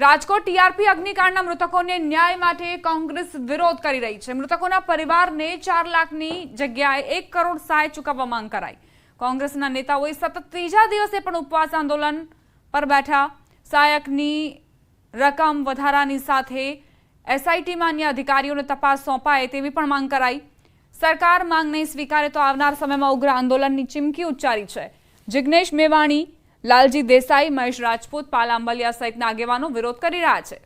Rajkot TRP અગ્નિકાંડના મૃતકોને ન્યાય માટે કોંગ્રેસ વિરોધ કરી રહી છે. મૃતકોના પરિવારને ચાર લાખની જગ્યાએ એક કરોડ સહાય ચૂકવવા માંગ કરાઈ. કોંગ્રેસના નેતાઓએ સતત ત્રીજા દિવસે પણ ઉપવાસ આંદોલન પર બેઠા. સહાયકની રકમ વધારાની સાથે એસઆઈટીમાં અન્ય અધિકારીઓને તપાસ સોંપાય તેવી પણ માંગ કરાઈ. સરકાર માંગ નહીં સ્વીકારે તો આવનાર સમયમાં ઉગ્ર આંદોલનની ચીમકી ઉચ્ચારી છે. જિગ્નેશ મેવાણી લાલજી દેસાઈ, મહેશ રાજપૂત, પાલ આંબલિયા સહિતના આગેવાનો વિરોધ કરી રહ્યા છે.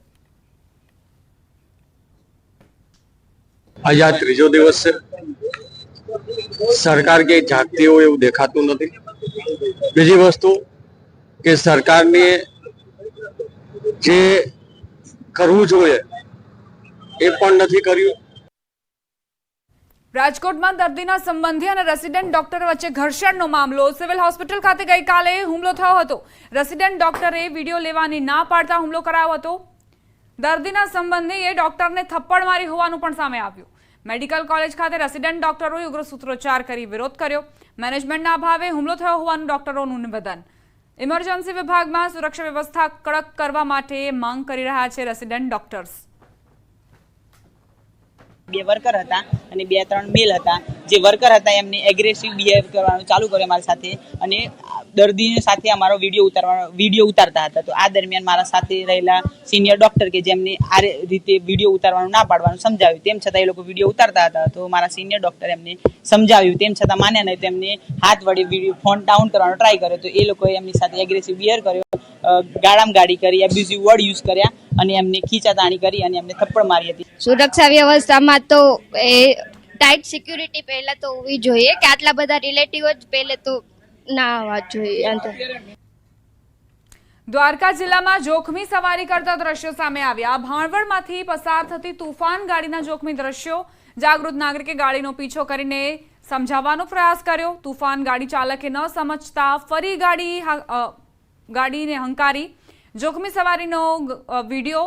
આજે ત્રીજો દિવસ છે. સરકાર કે જાગતી હોય એવું દેખાતું નથી. બીજી વસ્તુ કે સરકારને જે કરવું જોઈએ એ પણ નથી કર્યું. રાજકોટમાં દર્દીના સંબંધી અને રેસિડેન્ટ ડોક્ટર વચ્ચે ઘર્ષણનો મામલો. સિવિલ હોસ્પિટલ ખાતે ગઈકાલે હુમલો થયો હતો. રેસિડેન્ટ ડોક્ટરે વીડિયો લેવાની ના પાડતા હુમલો કરાયો હતો. દર્દીના સંબંધીએ ડોક્ટરને થપ્પડ મારી હોવાનું પણ સામે આવ્યું. મેડિકલ કોલેજ ખાતે રેસિડેન્ટ ડોક્ટરોએ ઉગ્ર સૂત્રોચ્ચાર કરી વિરોધ કર્યો. મેનેજમેન્ટના અભાવે હુમલો થયો હોવાનું ડોક્ટરોનું નિવેદન. ઇમરજન્સી વિભાગમાં સુરક્ષા વ્યવસ્થા કડક કરવા માટે માંગ કરી રહ્યા છે રેસિડેન્ટ ડોક્ટર્સ. બે વર્કર હતા અને બે ત્રણ મેલ હતા. જે વર્કર હતા એમને એગ્રેસિવ બિહેવ કરવાનું ચાલુ કર્યું મારી સાથે. અને દર્દીની સાથે અમારો વીડિયો ઉતારવાનો વીડિયો ઉતારતા હતા. તો આ દરમિયાન મારા સાથે રહેલા સિનિયર ડૉક્ટર કે જેમને આ રીતે વીડિયો ઉતારવાનું ના પાડવાનું સમજાવ્યું, તેમ છતાં એ લોકો વીડિયો ઉતારતા હતા. તો મારા સિનિયર ડોક્ટર એમને સમજાવ્યું, તેમ છતાં માન્યા નહીં. તેમને હાથ વડે વીડિયો ફોન ડાઉન કરવાનો ટ્રાય કર્યો. તો એ લોકોએ એમની સાથે એગ્રેસિવ બિહેર કર્યો ગાળામ ગાડી કરી એબ્યુઝિવ વર્ડ યુઝ કર્યા અને એમને ખીચાતાણી કરી અને એમને થપ્પડ મારી હતી. સુરક્ષા વ્યવસ્થામાં તો એ ટાઈટ સિક્યુરિટી પહેલા તો હોવી જોઈએ કે આટલા બધા રિલેટિવ જ પહેલે તો દ્વારકા જિલ્લામાં જોખમી સવારી કરતા દ્રશ્યો સામે આવ્યા. ભાણવડમાંથી પસાર થતી તુફાન ગાડીના જોખમી દ્રશ્યો જાગૃત નાગરિકે ગાડીનો પીછો કરીને સમજાવવાનો પ્રયાસ કર્યો. તુફાન ગાડી ચાલકે ન સમજતા ફરી ગાડી ગાડીને હંકારી. જોખમી સવારીનો વીડિયો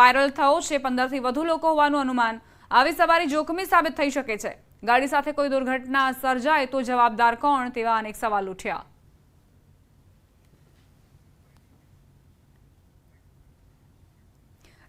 વાયરલ થયો છે. પંદરથી વધુ લોકો હોવાનું અનુમાન. આવી સવારી જોખમી સાબિત થઈ શકે છે. ગાડી સાથે કોઈ દુર્ઘટના સર્જાય તો જવાબદાર કોણ તેવા અનેક સવાલ ઉઠ્યા.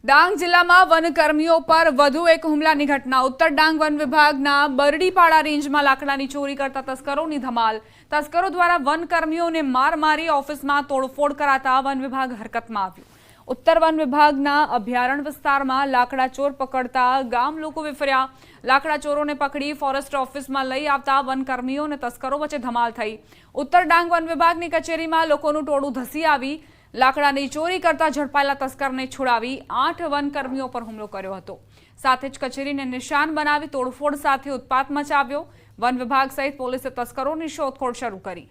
ડાંગ જિલ્લામાં વનકર્મીઓ પર વધુ એક હુમલાની ઘટના. ઉત્તર ડાંગ વન વિભાગના બરડીપાડા રેન્જમાં લાકડાની ચોરી કરતા તસ્કરોની ધમાલ. તસ્કરો દ્વારા વનકર્મીઓને માર મારી ઓફિસમાં તોડફોડ કરાતા વન વિભાગ હરકતમાં આવ્યું. ઉત્તર વન વિભાગના અભયારણ્ય વિસ્તારમાં લાકડા ચોર પકડતા ગામ લોકો વિફર્યા. લાકડા ચોરોને પકડી ફોરેસ્ટ ઓફિસમાં લઈ આવતા વનકર્મીઓ અને તસ્કરો વચ્ચે ધમાલ થઈ. ઉત્તર ડાંગ વન વિભાગની કચેરીમાં લોકોનું ટોળું ધસી આવી. લાકડાની ચોરી કરતા ઝડપાયેલા તસ્કરને છોડાવી આઠ વનકર્મીઓ પર હુમલો કર્યો હતો. સાથે જ કચેરીને નિશાન બનાવી તોડફોડ સાથે ઉત્પાત મચાવ્યો. વન વિભાગ સહિત પોલીસે તસ્કરોની શોધખોળ શરૂ કરી.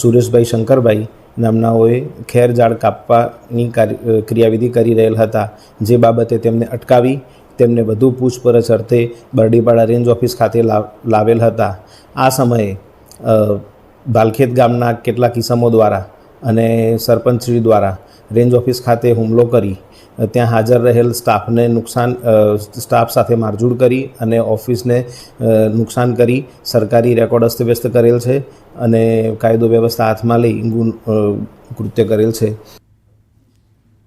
સુરેશભાઈ શંકરભાઈ નામનાઓએ ખેર ઝાડ કાપવાની કાર્ય- ક્રિયાવિધિ કરી રહેલ હતા. જે બાબતે તેમને અટકાવી, તેમને વધુ પૂછપરછ અર્થે બરડીપાડા રેન્જ ઓફિસ ખાતે લાવેલ હતા. આ સમયે ભાલખેત ગામના કેટલાક કિસમો દ્વારા અને સરપંચશ્રી દ્વારા રેન્જ ઓફિસ ખાતે હુમલો કરી ત્યાં હાજર રહેલ સ્ટાફને નુકસાન સ્ટાફ સાથે મારઝૂડ કરી અને ઓફિસને નુકસાન કરી, સરકારી રેકોર્ડ અસ્તવ્યસ્ત કરેલ છે અને કાયદો વ્યવસ્થા હાથમાં લઈ ગુન કૃત્ય કરેલ છે.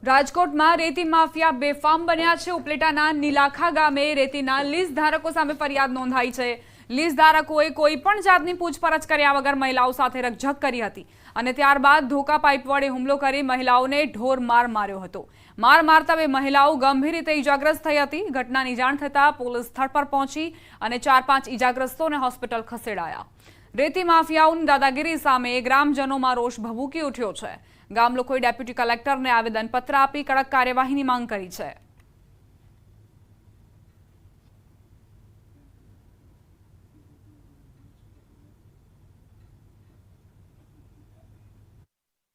રાજકોટમાં રેતી માફિયા બેફામ બન્યા છે. ઉપલેટાના નીલાખા ગામે રેતીના લીઝ ધારકો સામે ફરિયાદ નોંધાઈ છે. લીઝ ધારકોએ કોઈ પણ જાતની પૂછપરછ કર્યા વગર મહિલાઓ સાથે રકઝક કરી હતી અને ત્યારબાદ ધોકા પાઇપ વડે હુમલો કરી મહિલાઓને ઢોર માર માર્યો હતો. માર મારતા બે મહિલાઓ ગંભીર રીતે ઈજાગ્રસ્ત થઈ હતી. ઘટનાની જાણ થતાં પોલીસ સ્થળ પર પહોંચી અને ચાર પાંચ ઇજાગ્રસ્તોને હોસ્પિટલ ખસેડાયા. રેતી માફિયાઓની દાદાગીરી સામે ગ્રામજનોમાં રોષ ભભૂકી ઉઠ્યો છે. ગામ લોકોએ ડેપ્યુટી કલેક્ટરને આવેદનપત્ર આપી કડક કાર્યવાહીની માંગ કરી છે.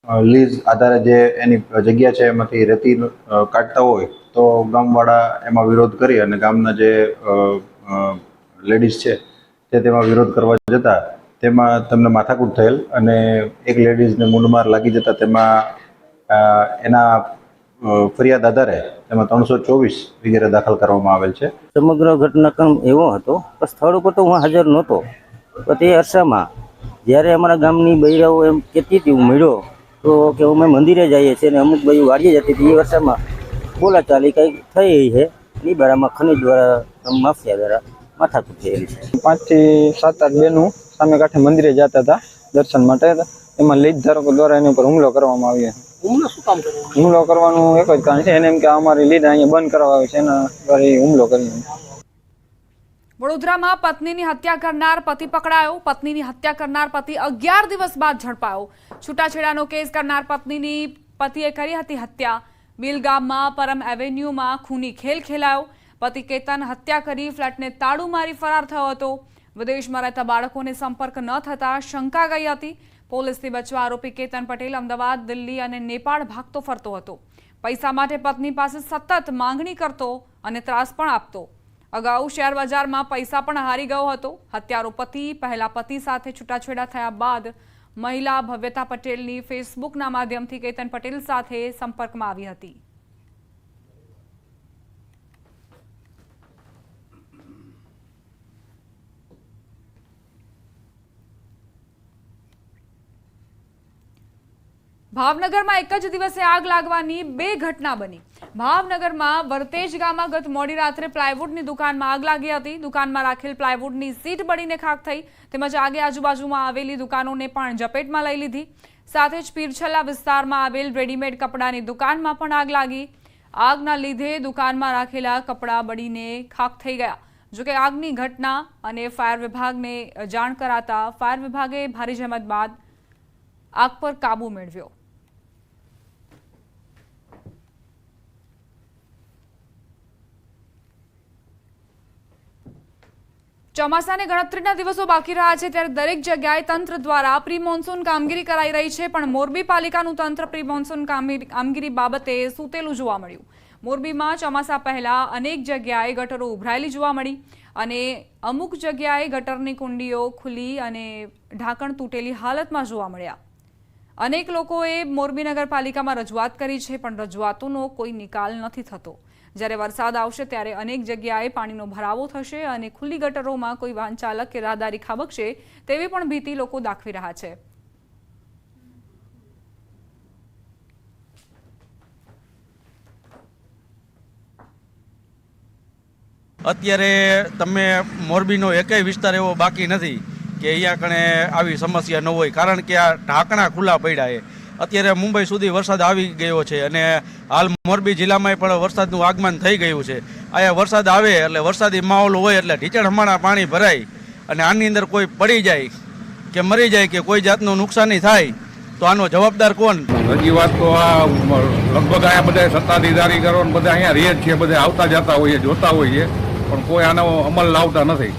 લીઝ આધારે જે એની જગ્યા છે એમાંથી રેતી કાઢતા હોય તો ગામવાળા એમાં વિરોધ કરી અને ગામના જે લેડીઝ છે તે તેમાં વિરોધ કરવા જતા તેમાં તમને માથાકૂટ થયેલ અને એક લેડીઝને મૂંઢમાર લાગી જતા તેમાં એના ફરિયાદ આધારે તેમાં ત્રણસો ચોવીસ વગેરે દાખલ કરવામાં આવેલ છે. સમગ્ર ઘટનાક્રમ એવો હતો કે સ્થળ ઉપર તો હું હાજર નહોતો. તો અરસામાં જ્યારે અમારા ગામની બૈરાઓ એમ કહેતી હતી, હું મળ્યો તો કે અમે મંદિરે જઈએ છીએ અને અમુક બાજુ વાડીએ જતી હતી. એ વર્ષામાં બોલાચાલી કંઈક થઈ છે. એ બરામાં ખનીજ દ્વારા માફિયા દ્વારા માથાકૂટ થયેલી છે. પાંચથી સાત આઠ બેનું સામે કાંઠે મંદિરે જતા હતા દર્શન માટે. એમાં લીજ ધારકો દ્વારા એની ઉપર હુમલો કરવામાં આવ્યો. હુમલો શું કામ કર્યો? હુમલો કરવાનું એક જ કારણ છે. એને એમ કે અમારી લીડ અહીંયા બંધ કરવા આવે છે. એના દ્વારા હુમલો કર્યો. વડોદરામાં પત્નીની હત્યા કરનાર પતિ પકડાયો. પત્નીની હત્યા કરનાર પતિ અગિયાર દિવસ બાદ ઝડપાયો. છૂટાછેડાનો કેસ કરનાર પત્નીની પતિએ કરી હતી હત્યા. બિલગામમાં પરમ એવેન્યુમાં ખૂની ખેલ ખેલાયો. પતિ કેતન હત્યા કરી ફ્લેટને તાળું મારી ફરાર થયો હતો. વિદેશમાં રહેતા બાળકોને સંપર્ક ન થતા શંકા ગઈ હતી. પોલીસથી બચવા આરોપી કેતન પટેલ અમદાવાદ, દિલ્હી અને નેપાળ ભાગતો ફરતો હતો. પૈસા માટે પત્ની પાસે સતત માંગણી કરતો અને ત્રાસ પણ આપતો. અગાઉ શેર બજારમાં પૈસા પણ હારી ગયો હતો. હત્યારો પતિ, પહેલા પતિ સાથે છૂટાછેડા થયા બાદ મહિલા ભવ્યતા પટેલની ફેસબુકના માધ્યમથી કેતન પટેલ સાથે સંપર્કમાં આવી હતી. ભાવનગરમાં એક જ દિવસે આગ લાગવાની બે ઘટના બની. ભાવનગરમાં વરતેજ ગામમાં ગત મોડી રાત્રે પ્લાયવુડની દુકાનમાં આગ લાગી હતી. દુકાનમાં રાખેલ પ્લાયવુડની સીટ બળીને ખાક થઈ તેમજ આગે આજુબાજુમાં આવેલી દુકાનોને પણ ઝપેટમાં લઈ લીધી. સાથે જ પીરછલ્લા વિસ્તારમાં આવેલ રેડીમેડ કપડાની દુકાનમાં પણ આગ લાગી. આગના લીધે દુકાનમાં રાખેલા કપડાં બળીને ખાક થઈ ગયા. જોકે આગની ઘટના અને ફાયર વિભાગને જાણ કરાતા ફાયર વિભાગે ભારે જહેમત બાદ આગ પર કાબુ મેળવ્યો. ચોમાસાને ગણતરીના દિવસો બાકી રહ્યા છે ત્યારે દરેક જગ્યાએ તંત્ર દ્વારા પ્રી મોન્સૂન કામગીરી કરાઈ રહી છે, પણ મોરબી પાલિકાનું તંત્ર પ્રી મોન્સૂન કામગીરી બાબતે સૂતેલું જોવા મળ્યું. મોરબીમાં ચોમાસા પહેલા અનેક જગ્યાએ ગટરો ઉભરાયેલી જોવા મળી અને અમુક જગ્યાએ ગટરની કુંડીઓ ખુલ્લી અને ઢાંકણ તૂટેલી હાલતમાં જોવા મળ્યા. અનેક લોકોએ મોરબી નગરપાલિકામાં રજૂઆત કરી છે, પણ રજૂઆતોનો કોઈ નિકાલ નથી થતો. જ્યારે વરસાદ આવશે ત્યારે અનેક જગ્યાએ પાણીનો ભરાવો થશે અને ખુલ્લી ગટરોમાં કોઈ વાહન ચાલક કે રાહદારી ખાબકશે તેવી પણ ભીતિ લોકો દાખવી રહ્યા છે. અત્યારે તમે મોરબીનો એકેય વિસ્તાર એવો બાકી નથી. કે અહીંયા કણે આવી સમસ્યા ન હોય, કારણ કે આ ઢાંકણા ખુલ્લા પડ્યા છે. અત્યારે મુંબઈ સુધી વરસાદ આવી ગયો છે અને હાલ મોરબી જિલ્લામાં પણ વરસાદનું આગમન થઈ ગયું છે. અહીંયા વરસાદ આવે એટલે વરસાદી માહોલ હોય એટલે ઢીચણ હમાણા પાણી ભરાય અને આની અંદર કોઈ પડી જાય કે મરી જાય કે કોઈ જાતનું નુકસાની થાય, તો આનો જવાબદાર કોણ? હજી વાત તો આ લગભગ અહીંયા બધા સત્તાધિકારી કરો બધા અહીંયા રહે છે, બધા આવતા જતા હોઈએ, જોતા હોઈએ, પણ કોઈ આનો અમલ લાવતા નથી.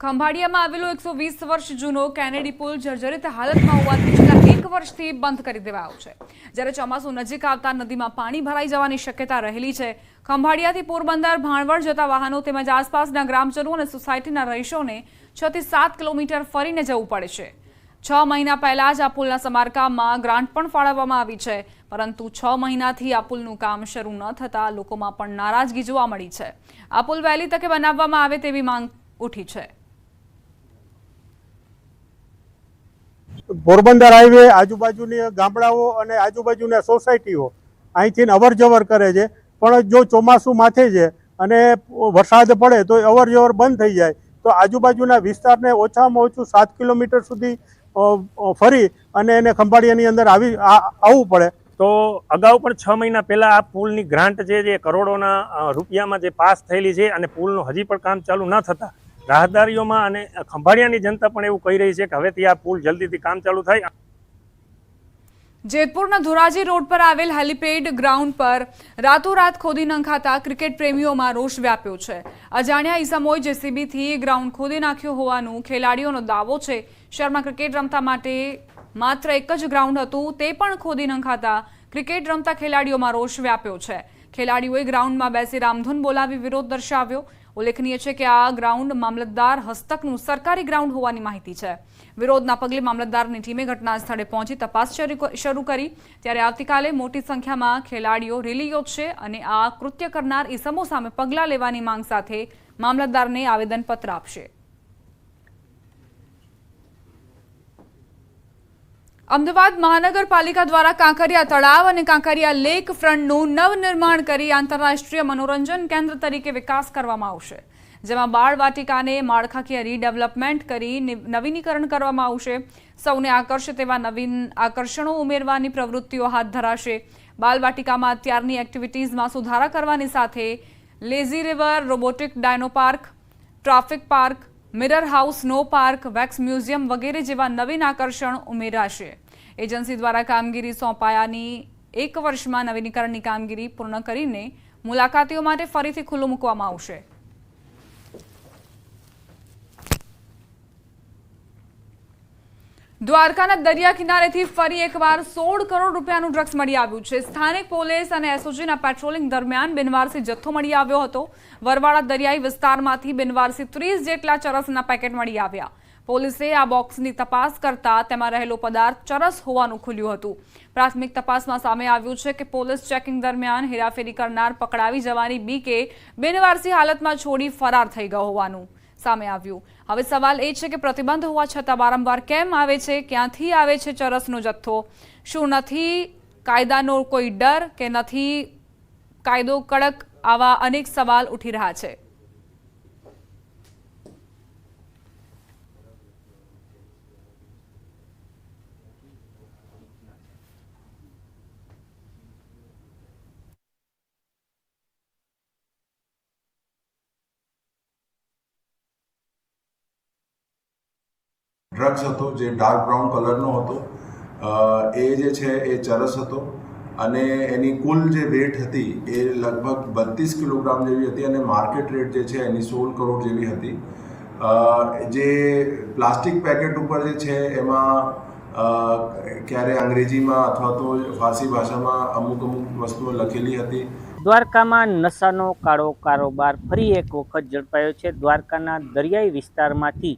ખંભાળિયામાં આવેલો એકસો વીસ વર્ષ જૂનો કેનેડી પુલ જર્જરિત હાલતમાં હોવાથી છેલ્લા એક વર્ષથી બંધ કરી દેવાયો છે. જ્યારે ચોમાસું નજીક આવતા નદીમાં પાણી ભરાઈ જવાની શક્યતા રહેલી છે, ખંભાળિયાથી પોરબંદર, ભાણવડ જતા વાહનો તેમજ આસપાસના ગ્રામજનો અને સોસાયટીના રહીશોને છ થી સાત કિલોમીટર ફરીને જવું પડે છે. છ મહિના પહેલા જ આ પુલના સમારકામમાં ગ્રાન્ટ પણ ફાળવવામાં આવી છે, પરંતુ છ મહિનાથી આ પુલનું કામ શરૂ ન થતાં લોકોમાં પણ નારાજગી જોવા મળી છે. આ પુલ વહેલી તકે બનાવવામાં આવે તેવી માંગ ઉઠી છે. પોરબંદર હાઈવે આજુબાજુની ગામડાઓ અને આજુબાજુના સોસાયટીઓ અહીંથી અવર જવર કરે છે. પણ જો ચોમાસું માથે છે અને વરસાદ પડે તો અવર જવર બંધ થઈ જાય. તો આજુબાજુના વિસ્તારને ઓછામાં ઓછું સાત કિલોમીટર સુધી ફરી અને એને ખંભાળિયાની અંદર આવી આવવું પડે. તો અગાઉ પણ છ મહિના પહેલાં આ પુલની ગ્રાન્ટ જે જે કરોડોના રૂપિયામાં જે પાસ થયેલી છે અને પુલનું હજી પણ કામ ચાલુ ન થતા રાહદારીઓમાં અને ખંભાળિયાની જનતા પણ એવું કહી રહી છે કે હવેથી આ પુલ જલ્દીથી કામ ચાલુ થાય. જેતપુરના ધોરાજી રોડ પર આવેલ હેલિપેડ ગ્રાઉન્ડ પર રાતોરાત ખોદી નંખાતા ક્રિકેટ પ્રેમીઓમાં રોષ વ્યાપ્યો છે. અજાણ્યા ઈસમોએ જેસીબીથી ગ્રાઉન્ડ ખોદી નાખ્યો હોવાનું ખેલાડીઓનો દાવો છે. શહેરમાં ક્રિકેટ રમતા માટે માત્ર એક જ ગ્રાઉન્ડ હતું, તે પણ ખોદી નંખાતા ક્રિકેટ રમતા ખેલાડીઓમાં રોષ વ્યાપ્યો છે. ખેલાડીઓએ ગ્રાઉન્ડમાં બેસી રામધૂન બોલાવી વિરોધ દર્શાવ્યો. ઉલ્લેખનીય છે કે આ ગ્રાઉન્ડ મામલતદાર હસ્તકનું સરકારી ગ્રાઉન્ડ હોવાની માહિતી છે. વિરોધના પગલે મામલતદારની ટીમે ઘટના સ્થળે પહોંચી તપાસ શરૂ કરી. ત્યારે આવતીકાલે મોટી સંખ્યામાં ખેલાડીઓ રેલી યોજશે અને આ કૃત્ય કરનાર ઇસમો સામે પગલાં લેવાની માંગ સાથે મામલતદારને આવેદનપત્ર આપશે. અમદાવાદ મહાનગરપાલિકા દ્વારા કાંકરિયા તળાવ અને કાંકરિયા લેક ફ્રન્ટનું નવનિર્માણ કરી આંતરરાષ્ટ્રીય મનોરંજન કેન્દ્ર તરીકે વિકાસ કરવામાં આવશે, જેમાં બાળ વાટિકાને માળખાકીય રીડેવલપમેન્ટ કરી નવીનીકરણ કરવામાં આવશે. સૌને આકર્ષે તેવા નવીન આકર્ષણો ઉમેરવાની પ્રવૃત્તિઓ હાથ ધરાશે. બાલવાટિકામાં અત્યારની એક્ટિવિટીઝમાં સુધારા કરવાની સાથે lazy river robotic dino park traffic park mirror house snow park wax museum વગેરે જેવા નવીન આકર્ષણ ઉમેરાશે. એજન્સી દ્વારા કામગીરી સોંપાયાની એક વર્ષમાં નવીનીકરણની કામગીરી પૂર્ણ કરીને મુલાકાતીઓ માટે ફરીથી ખુલ્લું મૂકવામાં આવશે. દ્વારકાના દરિયા કિનારેથી ફરી એકવાર સોળ કરોડ રૂપિયાનું ડ્રગ્સ મળી આવ્યું છે. સ્થાનિક પોલીસ અને એસઓજીના પેટ્રોલિંગ દરમિયાન બિનવારસી જથ્થો મળી આવ્યો હતો. વરવાડા દરિયાઈ વિસ્તારમાંથી બિનવારસી ત્રીસ જેટલા ચરસના પેકેટ મળી આવ્યા. પોલીસે આ બોક્સની તપાસ કરતા તેમાં રહેલો પદાર્થ ચરસ હોવાનું ખુલ્યું હતું. પ્રાથમિક તપાસમાં સામે આવ્યું છે કે પોલીસ ચેકિંગ દરમિયાન હેરાફેરી કરનાર પકડાવી જવાની બીકે બિનવારસી હાલતમાં છોડી ફરાર થઈ ગયો હોવાનું. સામે આવ્યું. હવે સવાલ એ છે કે પ્રતિબંધ હોવા છતાં વારંવાર કેમ આવે છે? ક્યાંથી આવે છે ચરસનો જથ્થો? શું નથી કાયદાનો કોઈ ડર કે નથી કાયદો કડક આવા અનેક સવાલ ઉઠી રહ્યા છે? ડ્રગ્સ હતો, જે ડાર્ક બ્રાઉન કલરનો હતો. એ જે છે એ ચરસ હતો અને એની કુલ જે વેટ હતી એ લગભગ બત્રીસ કિલોગ્રામ જેવી હતી અને માર્કેટ રેટ જે છે એની સોળ કરોડ જેવી હતી. જે પ્લાસ્ટિક પેકેટ ઉપર જે છે એમાં ક્યારે અંગ્રેજીમાં અથવા તો ફારસી ભાષામાં અમુક અમુક વસ્તુઓ લખેલી હતી. દ્વારકામાં નશાનો કાળો કારોબાર ફરી એક વખત ઝડપાયો છે. દ્વારકાના દરિયાઈ વિસ્તારમાંથી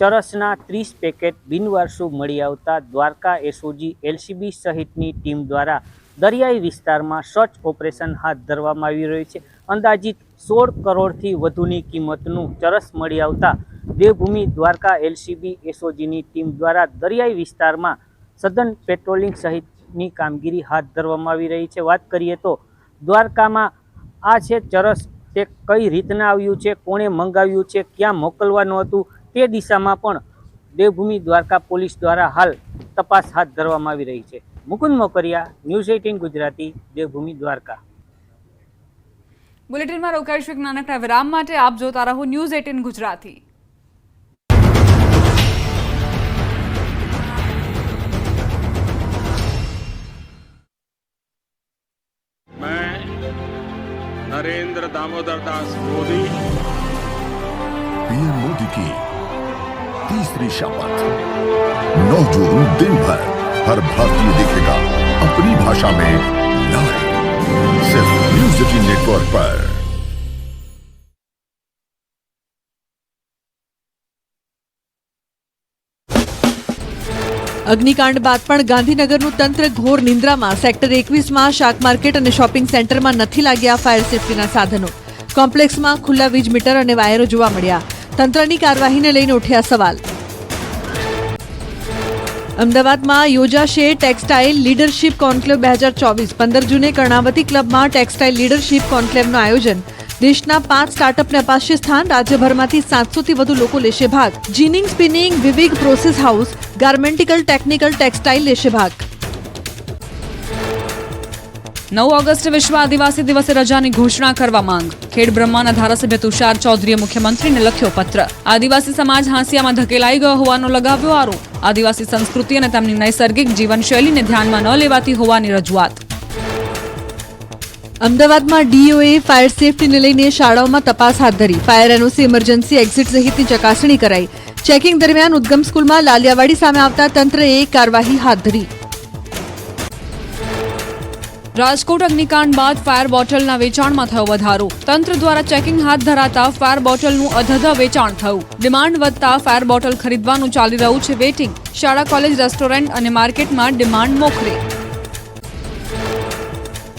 ચરસના ત્રીસ પેકેટ બિનવારસુ મળી આવતા દ્વારકા એસઓજી એલસીબી સહિતની ટીમ દ્વારા દરિયાઈ વિસ્તારમાં સર્ચ ઓપરેશન હાથ ધરવામાં આવી રહ્યું છે. અંદાજિત સોળ કરોડથી વધુની કિંમતનું ચરસ મળી આવતા દેવભૂમિ દ્વારકા એલસીબી એસઓજીની ટીમ દ્વારા દરિયાઈ વિસ્તારમાં સઘન પેટ્રોલિંગ સહિતની કામગીરી હાથ ધરવામાં આવી રહી છે. વાત કરીએ તો દ્વારકામાં આ છે ચરસ તે કઈ રીતના આવ્યું છે, કોણે મંગાવ્યું છે, ક્યાં મોકલવાનું હતું તે દિશામાં પણ દેવભૂમિ દ્વારકા પોલીસ દ્વારા હાલ તપાસ હાથ ધરવામાં આવી રહી છે મુકુંદ મોકરિયા ન્યૂઝ એઇટીન ગુજરાતી દેવભૂમિ દ્વારકા બુલેટિનમાં રોકાઈશું એક નાનકડા વિરામ માટે આપ જોતા રહો ન્યૂઝ એટીન ગુજરાતી मैं नरेंद्र दामोदर दास मोदी पीएम मोदी की तीसरी शपथ 9 जून दिन भर हर भारतीय देखेगा अपनी भाषा में लाइव सिर्फ न्यूज एटीन नेटवर्क पर અગ્નિકાંડ બાદ પણ ગાંધીનગરનું તંત્ર ઘોર નિંદ્રામાં સેક્ટર એકવીસમાં શાક માર્કેટ અને શોપિંગ સેન્ટરમાં નથી લાગ્યા ફાયર સેફટીના સાધનો કોમ્પ્લેક્સમાં ખુલ્લા વીજ મીટર અને વાયરો જોવા મળ્યા તંત્રની કાર્યવાહીને લઈને ઉઠ્યા સવાલ. અમદાવાદમાં યોજાશે ટેક્સટાઇલ લીડરશીપ કોન્ક્લેવ બે હજાર ચોવીસ. પંદર જૂને કર્ણાવતી ક્લબમાં ટેક્સટાઇલ લીડરશીપ કોન્ક્લેવનું આયોજન. દેશના પાંચ સ્ટાર્ટઅપને અપાશે સ્થાન. રાજ્યભરમાંથી સાતસોથી વધુ લોકો લેશે ભાગ. જીનિંગ, સ્પિનિંગ વિવિધ પ્રોસેસ હાઉસ, ગાર્મેન્ટિકલ, ટેકનિકલ, ટેક્સટાઇલ લેશે ભાગ. નવ ઓગસ્ટ વિશ્વ આદિવાસી દિવસે રજાની ઘોષણા કરવા માંગ. ખેડ બ્રહ્માના ધારાસભ્ય તુષાર ચૌધરીએ મુખ્યમંત્રીને લખ્યો પત્ર. આદિવાસી સમાજ હાંસિયામાં ધકેલાઈ ગયો હોવાનો લગાવ્યો આરોપ. આદિવાસી સંસ્કૃતિ અને તેમની નૈસર્ગિક જીવનશૈલીને ધ્યાનમાં ન લેવાતી હોવાની રજૂઆત. અમદાવાદમાં ડીઓએ ફાયર સેફટીને લઈને શાળાઓમાં તપાસ હાથ ધરી. ફાયર એનઓસી ઇમરજન્સી એક્ઝિટ સહિતની ચકાસણી કરાઈ. ચેકિંગ દરમિયાન ઉદ્ગમ સ્કૂલમાં લાલિયાવાડી સામે આવતા તંત્રએ કાર્યવાહી હાથ ધરી. રાજકોટ અગ્નિકાંડ બાદ ફાયર બોટલના વેચાણમાં થયો વધારો. તંત્ર દ્વારા ચેકિંગ હાથ ધરાતા ફાયર બોટલનું અધધ વેચાણ થયું. ડિમાન્ડ વધતા ફાયર બોટલ ખરીદવાનું ચાલી રહ્યું છે વેટિંગ. શાળા, કોલેજ, રેસ્ટોરન્ટ અને માર્કેટમાં ડિમાન્ડ મોખરે.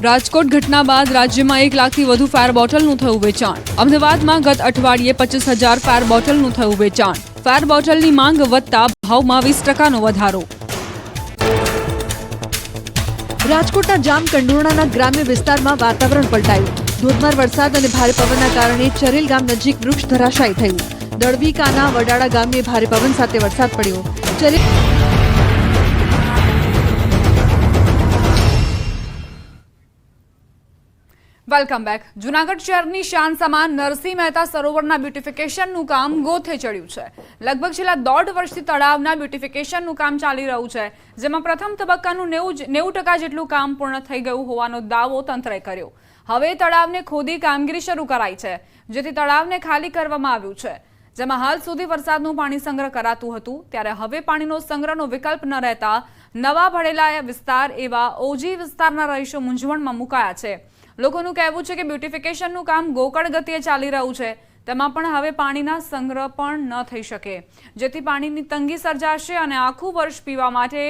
રાજકોટ ઘટના બાદ રાજ્યમાં એક લાખથી વધુ ફાયર બોટલનું થયું વેચાણ. અમદાવાદમાં ગત અઠવાડિયે પચીસ હજાર ફાયર બોટલનું થયું વેચાણ. ફાયર બોટલની માંગ વધતા ભાવમાં વીસ ટકાનો વધારો. રાજકોટના જામકંડોરણાના ગ્રામ્ય વિસ્તારમાં વાતાવરણ પલટાયું. ધોધમાર વરસાદ અને ભારે પવનના કારણે ચરેલ ગામ નજીક વૃક્ષ ધરાશાયી થયું. દળવીકાના વડાળા ગામે ભારે પવન સાથે વરસાદ પડ્યો. ચરેલ વેલકમ બેક જુનાગઢ શહેરની શાન સમાન નરસિંહ મહેતા સરોવરના બ્યુટિફિકેશનનું કામ ગોથે ચડ્યું છે. લગભગ છેલ્લા દોઢ વર્ષથી તળાવના બ્યુટિફિકેશનનું કામ ચાલી રહ્યું છે, જેમાં પ્રથમ તબક્કાનું નેવું નેવું ટકા જેટલું કામ પૂર્ણ થઈ ગયું હોવાનો દાવો તંત્રએ કર્યો. હવે તળાવને ખોદી કામગીરી શરૂ કરાઈ છે, જેથી તળાવને ખાલી કરવામાં આવ્યું છે. જેમાં હાલ સુધી વરસાદનું પાણી સંગ્રહ કરાતું હતું, ત્યારે હવે પાણીનો સંગ્રહનો વિકલ્પ ન રહેતા નવા ભળેલા વિસ્તાર એવા ઓજી વિસ્તારના રહીશો મૂંઝવણમાં મુકાયા છે. લોકોનું કહેવું છે કે બ્યુટિફિકેશનનું કામ ગોકળ ગતિએ ચાલી રહ્યું છે. તેમાં પણ હવે પાણીના સંગ્રહ પણ ન થઈ શકે. જેથી પાણીની તંગી સર્જાશે અને આખું વર્ષ પીવા માટે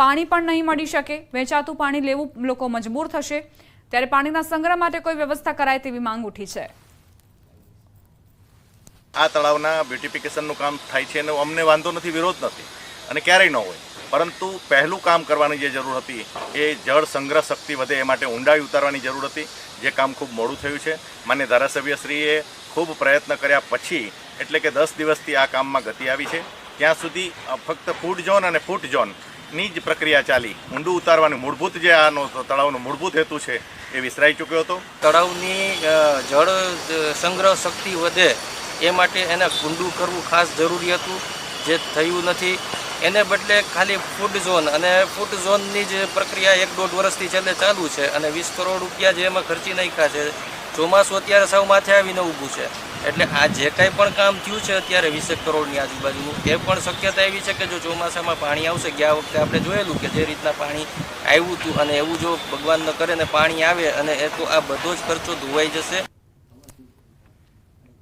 પાણી પણ નહીં મળી શકે. વેચાતું પાણી લેવું લોકો મજબૂર થશે. ત્યારે પાણીના સંગ્રહ માટે કોઈ વ્યવસ્થા કરાય તેવી માંગ ઉઠી છે. આ તળાવના બ્યુટિફિકેશનનું કામ થાય છે અને અમને વાંધો નથી, વિરોધ નથી અને ક્યારેય ન હોય. પરંતુ પહેલું કામ કરવાની જે જરૂર હતી એ જળ સંગ્રહ શક્તિ વધે એ માટે ઊંડાઈ ઉતારવાની જરૂર હતી, જે કામ ખૂબ મોડું થયું છે. માન્ય ધારાસભ્યશ્રીએ ખૂબ પ્રયત્ન કર્યા પછી, એટલે કે દસ દિવસથી આ કામમાં ગતિ આવી છે. ત્યાં સુધી ફક્ત ફૂડ ઝોન અને ફૂટ ઝોનની જ પ્રક્રિયા ચાલી. ઊંડું ઉતારવાનું મૂળભૂત જે આનો તળાવનો મૂળભૂત હેતુ છે એ વિસરાઈ ચૂક્યો હતો. તળાવની જળ સંગ્રહ શક્તિ વધે એ માટે એને કુંડું કરવું ખાસ જરૂરી હતું, જે થયું નથી. એને બદલે ખાલી ફૂડ ઝોન અને ફૂડ ઝોનની જ પ્રક્રિયા એક દોઢ વર્ષથી છેલ્લે ચાલુ છે અને વીસ કરોડ રૂપિયા જે એમાં ખર્ચી નાખ્યા છે, ચોમાસું અત્યારે સાવ માથે આવીને ઊભું છે. એટલે આ જે કાંઈ પણ કામ થયું છે અત્યારે વીસેક કરોડની આજુબાજુનું, એ પણ શક્યતા એવી છે કે જો ચોમાસામાં પાણી આવશે, ગયા વખતે આપણે જોયેલું કે જે રીતના પાણી આવ્યું હતું અને એવું જો ભગવાન ન કરે ને પાણી આવે અને એ તો આ બધો જ ખર્ચો ધોવાઈ જશે.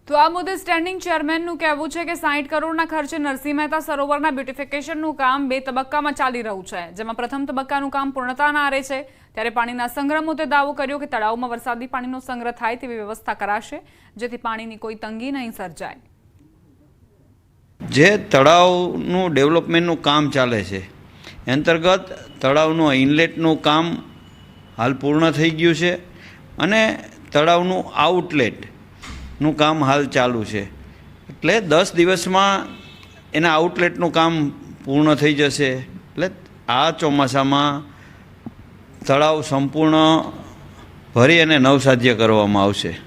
તો આ મુદ્દે સ્ટેન્ડિંગ ચેરમેનનું કહેવું છે કે સાહીઠ કરોડના ખર્ચે નરસિંહ મહેતા સરોવરના બ્યુટિફિકેશનનું કામ બે તબક્કામાં ચાલી રહ્યું છે. જેમાં પ્રથમ તબક્કાનું કામ પૂર્ણતાના આરે છે. ત્યારે પાણીના સંગ્રહ મુદ્દે દાવો કર્યો કે તળાવમાં વરસાદી પાણીનો સંગ્રહ થાય તેવી વ્યવસ્થા કરાશે, જેથી પાણીની કોઈ તંગી નહીં સર્જાય. જે તળાવનું ડેવલપમેન્ટનું કામ ચાલે છે અંતર્ગત તળાવનું ઇનલેટનું કામ હાલ પૂર્ણ થઈ ગયું છે અને તળાવનું આઉટલેટનું કામ હાલ ચાલુ છે. એટલે દસ દિવસમાં એના આઉટલેટનું કામ પૂર્ણ થઈ જશે. એટલે આ ચોમાસામાં તળાવ સંપૂર્ણ ભરી અને નવસાધ્ય કરવામાં આવશે.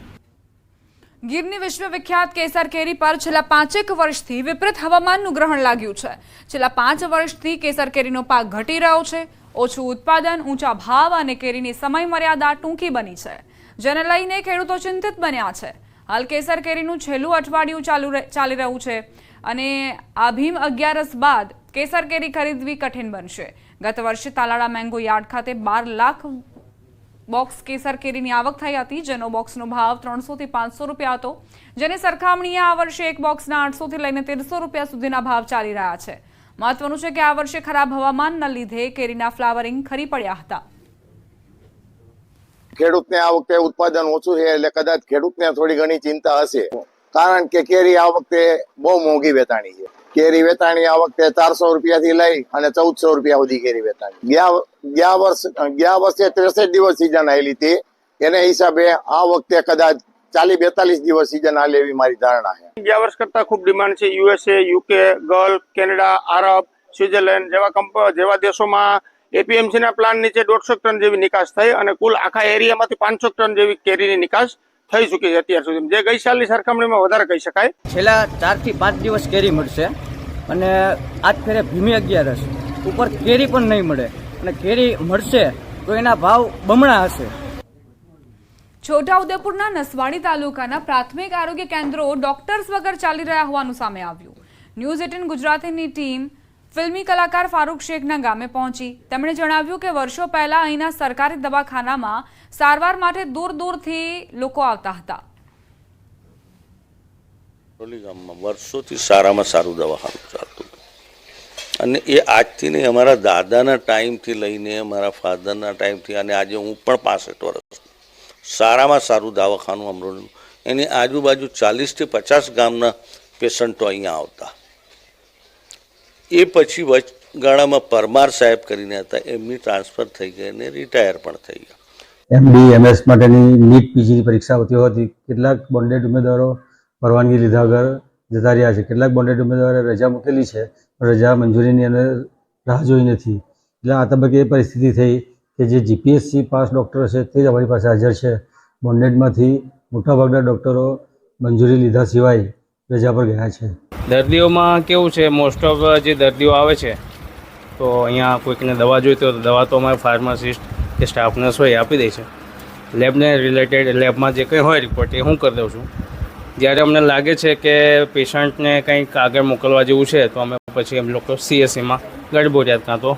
ગીરની વિશ્વવિખ્યાત કેસર કેરી પર છેલ્લા પાંચેક વર્ષથી વિપરીત હવામાનનું ગ્રહણ લાગ્યું છે. છેલ્લા પાંચ વર્ષથી કેસર કેરીનો પાક ઘટી રહ્યો છે. ઓછું ઉત્પાદન, ઊંચા ભાવ અને કેરીની સમય મર્યાદા ટૂંકી બની છે. જેને લઈને ખેડૂતો ચિંતિત બન્યા છે. હાલ કેસર કેરીનું છેલ્લું અઠવાડિયું ચાલુ ચાલી રહ્યું છે અને આ ભીમ અગિયારસ બાદ કેસર કેરી ખરીદવી કઠિન બનશે. ગત વર્ષે તાલાળા મેંગો યાર્ડ ખાતે બાર લાખ બોક્સ કેસર કેરીની આવક થઈ હતી, જેનો બોક્સનો ભાવ ત્રણસોથી પાંચસો રૂપિયા હતો. જેની સરખામણીએ આ વર્ષે એક બોક્સના આઠસોથી લઈને તેરસો રૂપિયા સુધીના ભાવ ચાલી રહ્યા છે. મહત્વનું છે કે આ વર્ષે ખરાબ હવામાનના લીધે કેરીના ફ્લાવરિંગ ખરી પડ્યા હતા. ખેડૂતને આ વખતે ઉત્પાદન ઓછું છે એટલે કદાચ ખેડૂતને થોડી ઘણી ચિંતા હશે. કારણ કે કેરી આ વખતે બહુ મોંઘી વેચાણી છે. કેરી વેચાણી આ વખતે ચારસો રૂપિયાથી લઈ અને ચૌદસો રૂપિયા સુધી કેરી વેચાણી. ગયા વર્ષ, ગયા વર્ષે ત્રેસઠ દિવસ સિઝન આવેલી હતી. એને હિસાબે આ વખતે કદાચ ચાલી બેતાલીસ દિવસ સિઝન આલે એવી મારી ધારણા છે. ગયા વર્ષ કરતા ખૂબ ડિમાન્ડ છે. USA UK Gulf Canada Arab Switzerland જેવા જેવા દેશોમાં એપીએમસી ના પ્લાન નીચે દોઢસો ટન જેવી નિકાસ થઈ અને કુલ આખા એરિયામાંથી પાંચસો ટન જેવી કેરીની નિકાસ થઈ ચૂકી છે અત્યાર સુધી. જે ગઈ સાલની સરખામણીમાં વધારે કહી શકાય. છેલ્લા ચારથી પાંચ દિવસ કેરી મળશે અને આજ ફેરે ભીમી અગિયારસ. ઉપર કેરી પણ નહીં મળે. અને કેરી મળશે તો એના ભાવ બમણા હશે. છોટાઉદેપુરના નસવાડી તાલુકાના પ્રાથમિક આરોગ્ય કેન્દ્રો ડોક્ટર્સ વગર ચાલી રહ્યા હોવાનું સામે આવ્યું. ન્યૂઝ એટીન ગુજરાતીની ટીમ ફિલ્મી કલાકાર ફારૂક શેખના ગામે પહોંચી. તેમણે જણાવ્યું કે વર્ષો પહેલા અહીંના સરકારી દવાખાનામાં સારવાર માટે દૂર દૂરથી લોકો આવતા હતા. વર્ષોથી સારામાં સારું દવાખાનું ચાલતું અને એ આજથી નહીં, અમારા દાદાના ટાઈમથી લઈને અમારા ફાધરના ટાઈમથી અને આજે હું પણ પાસઠ વર્ષ સારામાં સારું દવાખાનું અમરોલીનું. એની આજુબાજુ ચાલીસથી પચાસ ગામના પેશન્ટો અહીંયા આવતા. એ પછી વચ, ગાળામાં પરમાર સાહેબ કરીને હતા, એમની ટ્રાન્સફર થઈ ગઈ અને રિટાયર પણ થઈ ગયા. એમડી એમએસ માટેની નીટ પીજીની પરીક્ષા હોતી હોતી કેટલાક બોન્ડેડ ઉમેદવારો પરવાનગી લીધા વગર જતા રહ્યા છે. કેટલાક બોન્ડેડ ઉમેદવારે રજા મૂકેલી છે રજા મંજૂરીની અને રાહ જોઈ નથી. એટલે આ તબક્કે એ પરિસ્થિતિ થઈ કે જે જીપીએસસી પાસ ડૉક્ટરો છે તે જ અમારી પાસે હાજર છે. બોન્ડેડમાંથી મોટાભાગના ડૉક્ટરો મંજૂરી લીધા સિવાય રજા પર ગયા છે. દર્દીઓમાં કેવું છે? મોસ્ટ ઓફ જે દર્દીઓ આવે છે, તો અહીંયા કોઈકને દવા જોઈતી હોય તો દવા તો અમારે ફાર્માસિસ્ટ કે સ્ટાફ નર્સ હોય આપી દે છે. લેબને રિલેટેડ લેબમાં જે કંઈ હોય રિપોર્ટ એ હું કરી દઉં છું. જ્યારે અમને લાગે છે કે પેશન્ટને કંઈક આગળ મોકલવા જેવું છે, તો અમે પછી એમ લોકો સીએસસીમાં ગડબોડિયાત કાં તો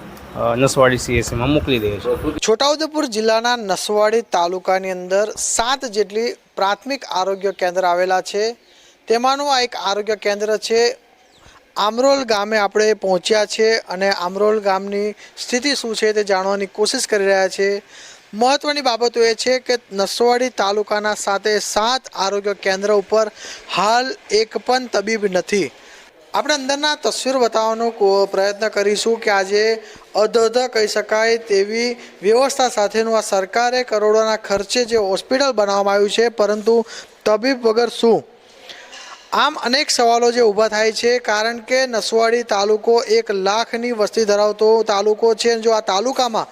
નસવાડી સીએસસીમાં મોકલી દઈએ છીએ. છોટાઉદેપુર જિલ્લાના નસવાડી તાલુકાની અંદર સાત જેટલી પ્રાથમિક આરોગ્ય કેન્દ્ર આવેલા છે. તેમાંનું આ એક આરોગ્ય કેન્દ્ર છે. આમરોલ ગામે આપણે પહોંચ્યા છે અને આમરોલ ગામની સ્થિતિ શું છે તે જાણવાની કોશિશ કરી રહ્યા છે. મહત્વની બાબતો એ છે કે નસવાડી તાલુકાના સાથે સાત આરોગ્ય કેન્દ્ર ઉપર હાલ એક પણ તબીબ નથી. આપણે અંદરના તસવીર બતાવવાનો પ્રયત્ન કરીશું કે આજે અધધ કહી શકાય તેવી વ્યવસ્થા સાથેનું આ સરકારે કરોડોના ખર્ચે જે હોસ્પિટલ બનાવવામાં આવ્યું છે, પરંતુ તબીબ વગર શું? આમ અનેક સવાલો જે ઊભા થાય છે, કારણ કે નસવાડી તાલુકો એક લાખની વસ્તી ધરાવતો તાલુકો છે. જો આ તાલુકામાં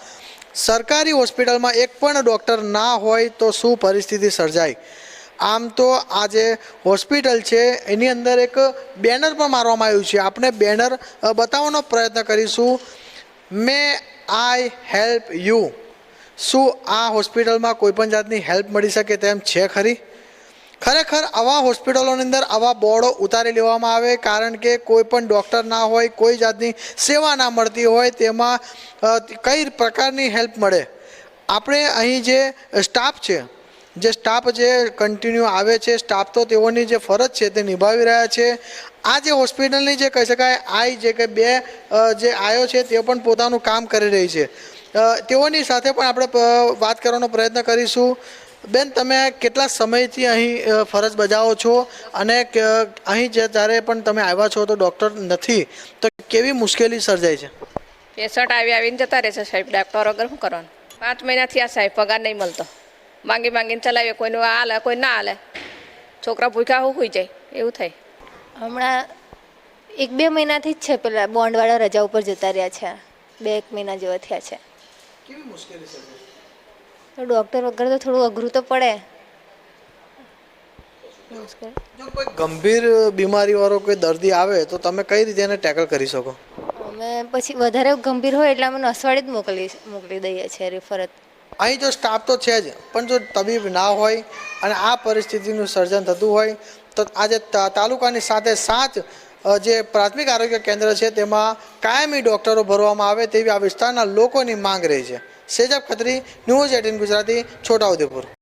સરકારી હોસ્પિટલમાં એક પણ ડૉક્ટર ના હોય, તો શું પરિસ્થિતિ સર્જાય? આમ તો આ જે હોસ્પિટલ છે, એની અંદર એક બેનર પણ મારવામાં આવ્યું છે. આપણે બેનર બતાવવાનો પ્રયત્ન કરીશું. મે આઈ હેલ્પ યુ શું આ હોસ્પિટલમાં કોઈપણ જાતની હેલ્પ મળી શકે તેમ છે ખરી? ખરેખર આવા હોસ્પિટલોની અંદર આવા બોર્ડો ઉતારી લેવામાં આવે, કારણ કે કોઈ પણ ડૉક્ટર ના હોય, કોઈ જાતની સેવા ના મળતી હોય, તેમાં કઈ પ્રકારની હેલ્પ મળે. આપણે અહીં જે સ્ટાફ છે, જે સ્ટાફ જે કન્ટિન્યુ આવે છે, સ્ટાફ તો તેઓની જે ફરજ છે તે નિભાવી રહ્યા છે. આ જે હોસ્પિટલની જે કહી શકાય, આઈ જે કે બે જે આયો છે તે પણ પોતાનું કામ કરી રહી છે. તેઓની સાથે પણ આપણે વાત કરવાનો પ્રયત્ન કરીશું. બેન તમે કેટલા સમયથી અહીં ફરજ બજાવો છો? અને અહીં જે જ્યારે પણ તમે આવ્યા છો તો ડૉક્ટર નથી તો કેવી મુશ્કેલી સર્જાય છે? પેશન્ટ આવી આવીને જતા રહેશે સાહેબ. ડૉક્ટર વગર શું કરવાનું? પાંચ મહિનાથી આ સાહેબ પગાર નહીં મળતો. માંગી માંગીને ચલાવીએ કોઈનું આ હાલે કોઈ ના હાલે. છોકરા ભૂખ્યા હું હોઈ જાય. એવું થાય. હમણાં એક બે મહિનાથી જ છે પેલા બોન્ડવાળા રજા ઉપર જતા રહ્યા છે. બે એક મહિના જેવા થયા છે. કેવી મુશ્કેલી સર્જાય તો ડૉક્ટર વગર તો થોડું અઘરું તો પડે. નમસ્કાર. જો કોઈ ગંભીર બીમારીવાળો કોઈ દર્દી આવે તો તમે કઈ રીતે એને ટેકલ કરી શકો? અમે પછી વધારે ગંભીર હોય એટલે અમે નસવાડી જ મોકલી મોકલી દઈએ છીએ રેફરત અહીં જો સ્ટાફ તો છે જ પણ જો તબીબ ના હોય અને આ પરિસ્થિતિનું સર્જન થતું હોય તો આજે તાલુકાની સાથે સાત જે પ્રાથમિક આરોગ્ય કેન્દ્ર છે તેમાં કાયમી ડૉક્ટરો ભરવામાં આવે તેવી આ વિસ્તારના લોકોની માંગ રહી છે. Sejab Khatri news eighteen Gujarati Chhotaudepur